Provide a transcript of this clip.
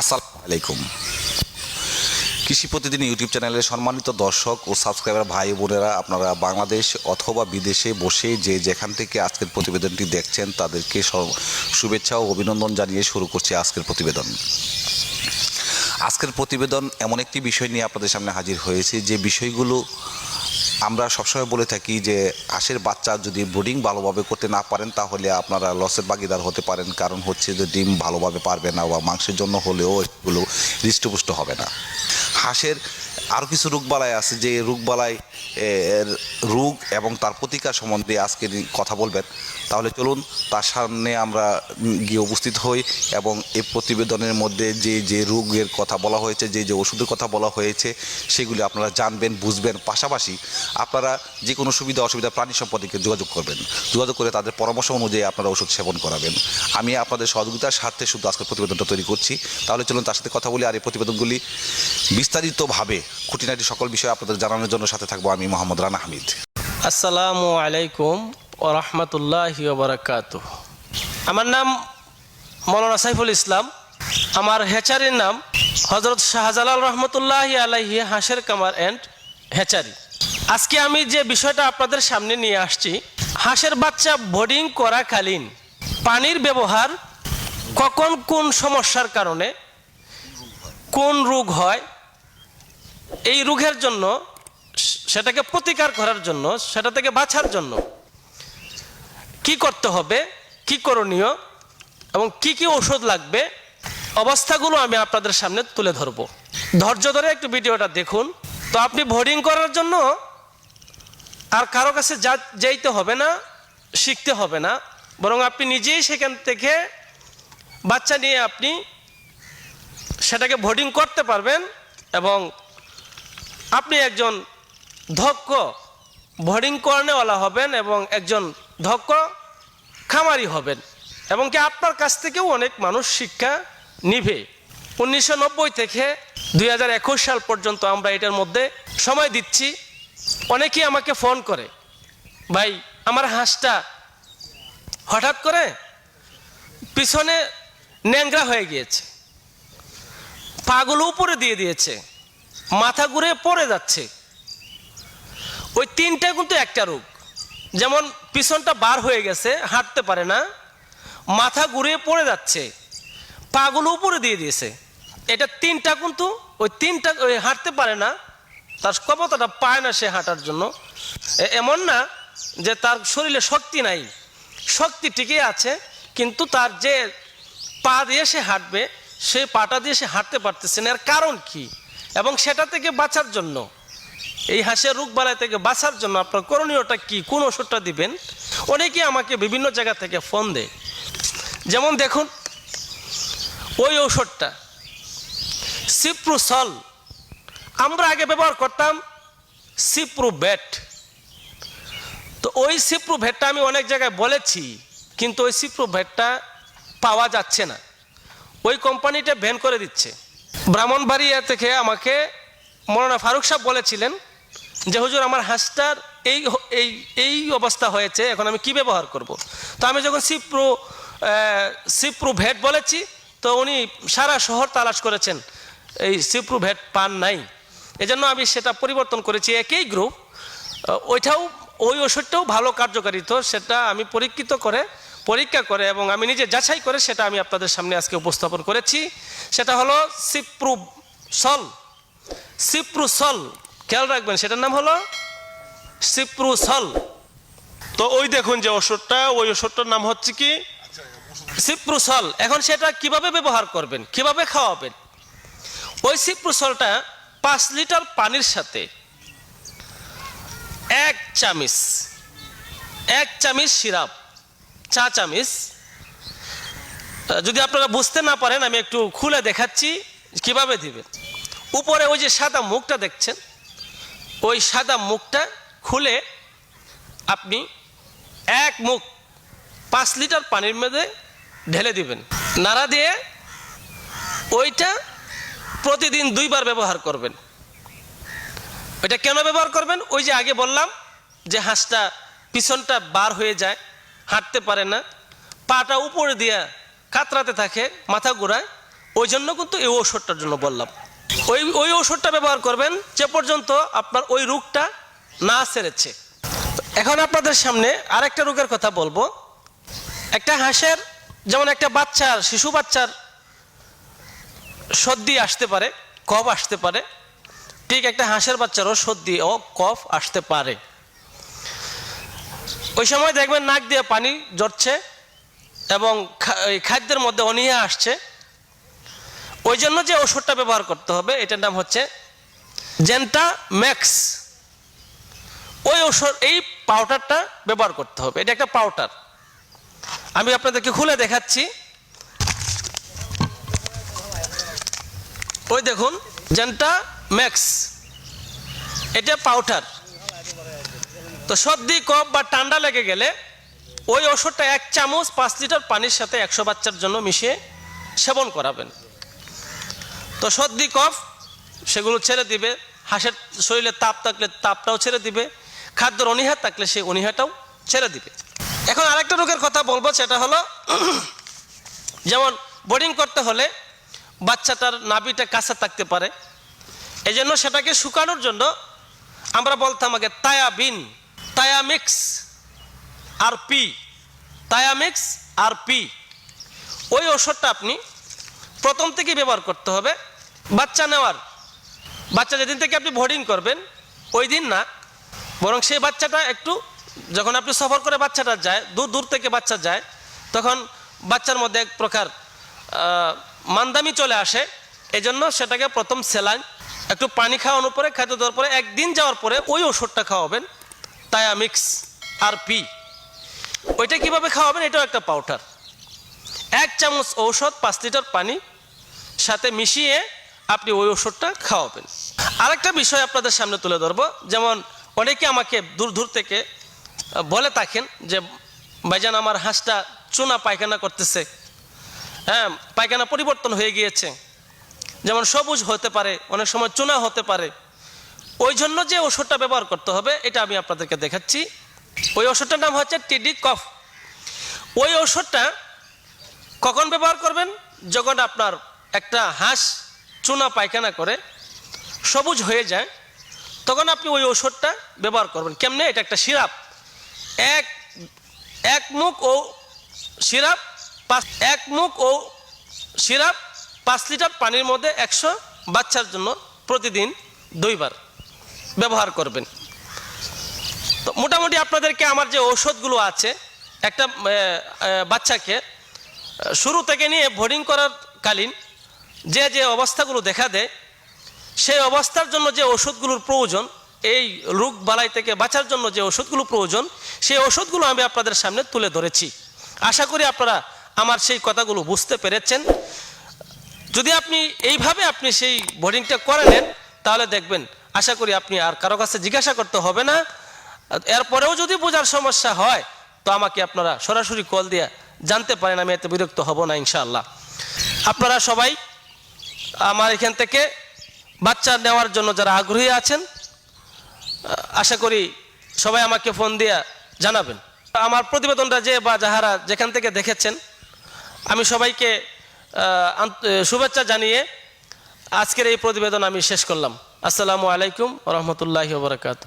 আসসালামু আলাইকুম। কৃষি প্রতিদিন ইউটিউব চ্যানেলের সম্মানিত দর্শক ও সাবস্ক্রাইবার ভাই বোনেরা, আপনারা বাংলাদেশ অথবা বিদেশে বসে যে যেখান থেকে আজকের প্রতিবেদনটি দেখছেন, তাদেরকে শুভেচ্ছা ও অভিনন্দন জানিয়ে শুরু করছে আজকের প্রতিবেদন। আজকের প্রতিবেদন এমন একটি বিষয় নিয়ে আপনাদের সামনে হাজির হয়েছে, যে বিষয়গুলো আমরা সবসময় বলে থাকি যে, হাঁসের বাচ্চা যদি ব্রুডিং ভালোভাবে করতে না পারেন, তাহলে আপনারা লসের বাগিদার হতে পারেন। কারণ হচ্ছে যে, ডিম ভালোভাবে পারবে না বা মাংসের জন্য হলেও এগুলো হৃষ্টপুষ্ট হবে না। হাঁসের আরও কিছু রোগবালাই আছে যে, রোগবালাই রোগ এবং তার প্রতিকার সম্বন্ধে আজকে কথা বলবেন। তাহলে চলুন তার সামনে আমরা গিয়ে উপস্থিত হই এবং এই প্রতিবেদনের মধ্যে যে যে রোগের কথা বলা হয়েছে, যে যে ওষুধের কথা বলা হয়েছে, সেগুলি আপনারা জানবেন, বুঝবেন। পাশাপাশি আপনারা যে কোনো সুবিধা, অসুবিধা, প্রাণী সম্পদকে যোগাযোগ করবেন। যোগাযোগ করে তাদের পরামর্শ অনুযায়ী আপনারা ওষুধ সেবন করাবেন। আমি আপনাদের সহযোগিতার স্বার্থে শুধু আজকের প্রতিবেদনটা তৈরি করছি। তাহলে চলুন তার সাথে কথা বলি আর এই প্রতিবেদনগুলি বিস্তারিতভাবে খুঁটিনাটি সকল বিষয়ে আপনাদের জানানোর জন্য সাথে থাকব আমি মোহাম্মদ রানা হামিদ। আসসালামু আলাইকুম। ও রহমতুল্লাহ বারাকাত আমার নাম মৌলানা সাইফুল ইসলাম। আমার হেচারির নাম হজরত শাহজালাল রহমতুল্লাহ আলাইহি হাঁসের কামার অ্যান্ড হেচারি আজকে আমি যে বিষয়টা আপনাদের সামনে নিয়ে আসছি, হাঁসের বাচ্চা বোর্ডিং করাকালীন পানির ব্যবহার কখন কোন সমস্যার কারণে, কোন রোগ হয়, এই রোগের জন্য, সেটাকে প্রতিকার করার জন্য, সেটা থেকে বাঁচার জন্য কি করতে হবে, কি করণীয় এবং কি কি ওষুধ লাগবে, অবস্থাগুলো আমি আপনাদের সামনে তুলে ধরব। ধৈর্য ধরে একটু ভিডিওটা দেখুন। তো আপনি বোর্ডিং করার জন্য আর কারও কাছে যা, যাইতে হবে না, শিখতে হবে না। বরং আপনি নিজেই সেখান থেকে বাচ্চা নিয়ে আপনি সেটাকে বোর্ডিং করতে পারবেন এবং আপনি একজন ধক্ষ বোর্ডিং কর্নেওয়ালা হবেন এবং একজন ধক্ষ খামারি হবেন এবং কি আপনার কাছ থেকেও অনেক মানুষ শিক্ষা নিবে। উনিশশো থেকে দুই হাজার একুশ সাল পর্যন্ত আমরা এটার মধ্যে সময় দিচ্ছি। অনেকেই আমাকে ফোন করে, ভাই, আমার হাঁসটা হঠাৎ করে পিছনে ন্যাংরা হয়ে গিয়েছে, পাগুলো উপরে দিয়ে দিয়েছে, মাথা ঘুরে পড়ে যাচ্ছে। ওই তিনটা কিন্তু একটা রোগ। যেমন পিছনটা বার হয়ে গেছে, হাঁটতে পারে না, মাথা ঘুরে পড়ে যাচ্ছে, পাগুলো উপরে দিয়ে দিয়েছে। এটা তিনটা কিন্তু, ওই তিনটা, ওই হাঁটতে পারে না, তার ক্ষমতাটা পায় না সে হাঁটার জন্য। এমন না যে তার শরীরে শক্তি নাই। শক্তি ঠিকই আছে, কিন্তু তার যে পা দিয়ে সে হাঁটবে সেই পাটা দিয়ে সে হাঁটতে পারতেছে না। এর কারণ কি? এবং সেটা থেকে বাঁচার জন্য। এই হাঁসের রোগ বালাই থেকে বাঁচার জন্য আপনার করণীয়টা কি? কোন ওষুধটা দিবেন? অনেকে আমাকে বিভিন্ন জায়গা থেকে ফোন দেয়। যেমন দেখুন, ওই ওষুধটা সিপ্রুসল আমরা আগে ব্যবহার করতাম সিপ্রু ব্যাট তো ওই সিপ্রু ভেটটা আমি অনেক জায়গায় বলেছি, কিন্তু ওই সিপ্রু ভেটটা পাওয়া যাচ্ছে না। ওই কোম্পানিটা ব্যান করে দিচ্ছে। ব্রাহ্মণবাড়িয়া থেকে আমাকে মৌলানা ফারুক সাহেব বলেছিলেন যে হুজুর, আমার হাঁসটার এই এই এই অবস্থা হয়েছে, এখন আমি কি ব্যবহার করব। তো আমি যখন সিপ্রু সিপ্রু ভেট বলেছি, তো উনি সারা শহর তালাশ করেছেন, এই সিপ্রু ভেট পান নাই। এজন্য আমি সেটা পরিবর্তন করেছি, একই গ্রুপ ওইটাও, ওই ওষুধটাও ভালো কার্যকারী। তো সেটা আমি পরীক্ষিত করে, পরীক্ষা করে এবং আমি নিজে যাচাই করে সেটা আমি আপনাদের সামনে আজকে উপস্থাপন করেছি। সেটা হলো সিপ্রু সল সিপ্রু সল খেয়াল রাখবেন, সেটার নাম হলো সিপ্রু সল তো ওই দেখুন যে ওষুধটা, ওই ওষুধটার নাম হচ্ছে কি? সিপ্রুসল। এখন সেটা কীভাবে ব্যবহার করবেন, কীভাবে খাওয়াবেন? ওই সিপ্রুসলটা পাঁচ লিটার পানির সাথে এক চামিচ এক চামিচ সিরাপ, চা চামিচ। যদি আপনারা বুঝতে না পারেন, আমি একটু খুলে দেখাচ্ছি, কীভাবে দিবেন। উপরে ওই যে সাদা মুখটা দেখছেন ওই সাদা মুখটা খুলে আপনি এক মুখ পাঁচ লিটার পানির মধ্যে ঢেলে দিবেন। নাড়া দিয়ে ওইটা প্রতিদিন দুইবার ব্যবহার করবেন। ওইটা কেন ব্যবহার করবেন? ওই যে আগে বললাম যে হাঁসটা পিছনটা বার হয়ে যায়, হাঁটতে পারে না, পাটা উপরে দিয়ে কাতরাতে থাকে, মাথা ঘোরায়, ওই জন্য কিন্তু এই ওষুধটার জন্য বললাম। ওই ওই ওষুধটা ব্যবহার করবেন, যে পর্যন্ত আপনার ওই রোগটা না সেরেছে। এখন আপনাদের সামনে আরেকটা রোগের কথা বলব। একটা হাঁসের, যেমন একটা বাচ্চার, শিশু বাচ্চার সর্দি আসতে পারে, কফ আসতে পারে। ঠিক একটা হাঁসের বাচ্চারও সর্দি ও কফ আসতে পারে। ওই সময় দেখবেন নাক দিয়ে পানি জড়ছে এবং খাদ্যের মধ্যে অনীহা আসছে। ওই জন্য যে ওষুধটা ব্যবহার করতে হবে, এটার নাম হচ্ছে জেন্টা ম্যাক্স ওই ওষুধ, এই পাউডারটা ব্যবহার করতে হবে। এটা একটা পাউডার। আমি আপনাদেরকে খুলে দেখাচ্ছি। ওই দেখুন জেন্টা ম্যাক্স এটা পাউডার। তো সর্দি, কফ বা ঠান্ডা লেগে গেলে ওই ওষুধটা এক চামচ পাঁচ লিটার পানির সাথে একশো বাচ্চার জন্য মিশিয়ে সেবন করাবেন। তো সর্দি কফ সেগুলো ছেড়ে দিবে। হাঁসের শরীরে তাপ থাকলে তাপটাও ছেড়ে দিবে। খাদ্যর অনীহা থাকলে সেই অনীহাটাও ছেড়ে দিবে। এখন আরেকটা রোগের কথা বলব, সেটা হলো যেমন বোর্ডিং করতে হলে বাচ্চাটার নাভিটা কাছে থাকতে পারে। এই জন্য সেটাকে শুকানোর জন্য আমরা বলতাম আগে তায়াবিন, তায়ামিক্স আর পি, তায়ামিক্স আর পি। ওই ওষুধটা আপনি প্রথম থেকে ব্যবহার করতে হবে। বাচ্চা নেওয়ার। বাচ্চা যেদিন থেকে আপনি বোর্ডিং করবেন, ওই দিন না, বরং সেই বাচ্চাটা একটু যখন আপনি সফর করে বাচ্চাটা যায়, দূর দূর থেকে বাচ্চা যায়, তখন বাচ্চার মধ্যে এক প্রকার মান্দামি চলে আসে। এই জন্য সেটাকে প্রথম সেলাইন একটু পানি খাওয়ানোর পরে, খাদ্য দেওয়ার পরে, একদিন যাওয়ার পরে ওই ওষুধটা খাওয়াবেন তায়ামিক্স আর পি ওইটা কীভাবে খাওয়াবেন? এটাও একটা পাউডার এক চামচ ঔষধ, পাঁচ লিটার পানি, সাথে মিশিয়ে আপনি ওই ওষুধটা খাওয়াবেন। আরেকটা বিষয় আপনাদের সামনে তুলে ধরবো। যেমন অনেকে আমাকে দূর দূর থেকে বলে থাকেন যে, ভাইজান, আমার হাঁসটা চুনা পায়খানা করতেছে। হ্যাঁ পায়খানা পরিবর্তন হয়ে গিয়েছে। যেমন সবুজ হতে পারে, অনেক সময় চুনা হতে পারে। ওই জন্য যে ওষুধটা ব্যবহার করতে হবে, এটা আমি আপনাদেরকে দেখাচ্ছি। ওই ওষুধটার নাম হচ্ছে টিডি কফ। ওই ওষুধটা কখন ব্যবহার করবেন? যখন আপনার একটা হাঁস চুনা পায়খানা করে, সবুজ হয়ে যায়, তখন আপনি ওই ওষুধটা ব্যবহার করবেন। কেমনে? এটা একটা সিরাপ। এক এক মুখ ও সিরাপ পাঁচ, এক মুখ ও সিরাপ পাঁচ লিটার পানির মধ্যে একশো বাচ্চার জন্য প্রতিদিন দুইবার ব্যবহার করবেন। তো মোটামুটি আপনাদেরকে আমার যে ঔষধগুলো আছে, একটা বাচ্চাকে, শুরু থেকে নিয়ে বোর্ডিং করার কালীন যে যে অবস্থাগুলো দেখা দেয়, সেই অবস্থার জন্য যে ওষুধগুলোর প্রয়োজন, এই রোগ বালাই থেকে বাঁচার জন্য যে ওষুধগুলো প্রয়োজন, সেই ওষুধগুলো আমি আপনাদের সামনে তুলে ধরেছি। আশা করি আপনারা আমার সেই কথাগুলো বুঝতে পেরেছেন। যদি আপনি এইভাবে আপনি সেই বোর্ডিংটা করে নেন, তাহলে দেখবেন, আশা করি আপনি আর কারও কাছে জিজ্ঞাসা করতে হবে না। এরপরেও যদি বোঝার সমস্যা হয়, তো আমাকে আপনারা সরাসরি কল দিয়ে জানতে পারেন, আমি এতে বিরক্ত হব না, ইনশাআল্লাহ। আপনারা সবাই আমার এখান থেকে বাচ্চা নেওয়ার জন্য যারা আগ্রহী আছেন আশা করি সবাই আমাকে ফোন দিয়ে জানাবেন। আমার প্রতিবেদনটা যে বা যাহারা যেখান থেকে দেখেছেন, আমি সবাইকে শুভেচ্ছা জানিয়ে আজকের এই প্রতিবেদন আমি শেষ করলাম। আসসালামু আলাইকুম রহমতুল্লাহ বরকাত